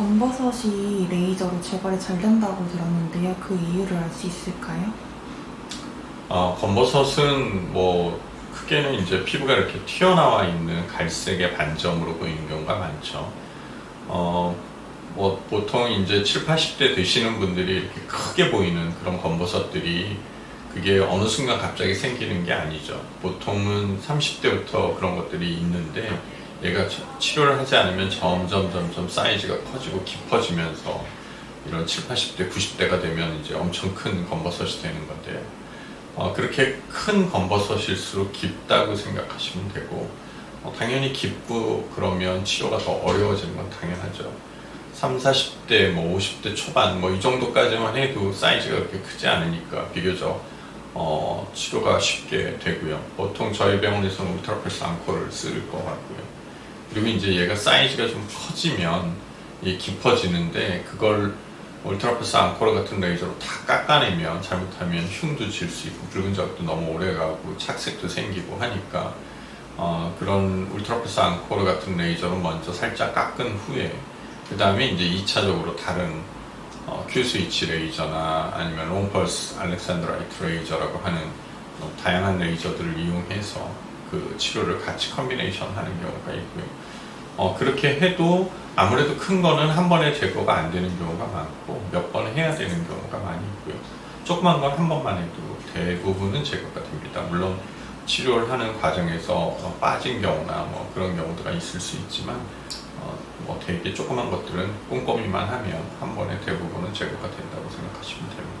검버섯이 레이저로 재발이 잘 된다고 들었는데요. 그 이유를 알 수 있을까요? 어, 검버섯은 뭐 크게는 이제 피부가 이렇게 튀어나와 있는 갈색의 반점으로 보이는 경우가 많죠. 어, 뭐 보통 이제 7, 80대 되시는 분들이 이렇게 크게 보이는 그런 검버섯들이 그게 어느 순간 갑자기 생기는 게 아니죠. 보통은 30대부터 그런 것들이 있는데 얘가 치- 치료를 하지 않으면 점점 점점 사이즈가 커지고 깊어지면서 이런 7, 80대, 90대가 되면 이제 엄청 큰 검버섯이 되는 건데요. 어, 그렇게 큰 검버섯일수록 깊다고 생각하시면 되고 어, 당연히 깊고 그러면 치료가 더 어려워지는 건 당연하죠. 3, 40대, 뭐 50대 초반 뭐 이 정도까지만 해도 사이즈가 그렇게 크지 않으니까 비교적 어, 치료가 쉽게 되고요. 보통 저희 병원에서는 울트라패스 앙코를 쓸 것 같고요. 그리고 이제 얘가 사이즈가 좀 커지면 이 깊어지는데 그걸 울트라패스 앙코르 같은 레이저로 다 깎아내면 잘못하면 흉도 질 수 있고 붉은 자국도 너무 오래 가고 착색도 생기고 하니까 어, 그런 울트라패스 앙코르 같은 레이저로 먼저 살짝 깎은 후에 그 다음에 이제 2차적으로 다른 어, 큐 스위치 레이저나 아니면 롱펄스 알렉산드라이트 레이저라고 하는 어, 다양한 레이저들을 이용해서 그 치료를 같이 컨비네이션 하는 경우가 있고요. 어, 그렇게 해도 아무래도 큰 거는 한 번에 제거가 안 되는 경우가 많고 몇 번 해야 되는 경우가 많이 있고요. 조그만 건 한 번만 해도 대부분은 제거가 됩니다. 물론 치료를 하는 과정에서 어, 빠진 경우나 뭐 그런 경우가 있을 수 있지만 어, 뭐 되게 조그만 것들은 꼼꼼히만 하면 한 번에 대부분은 제거가 된다고 생각하시면 됩니다.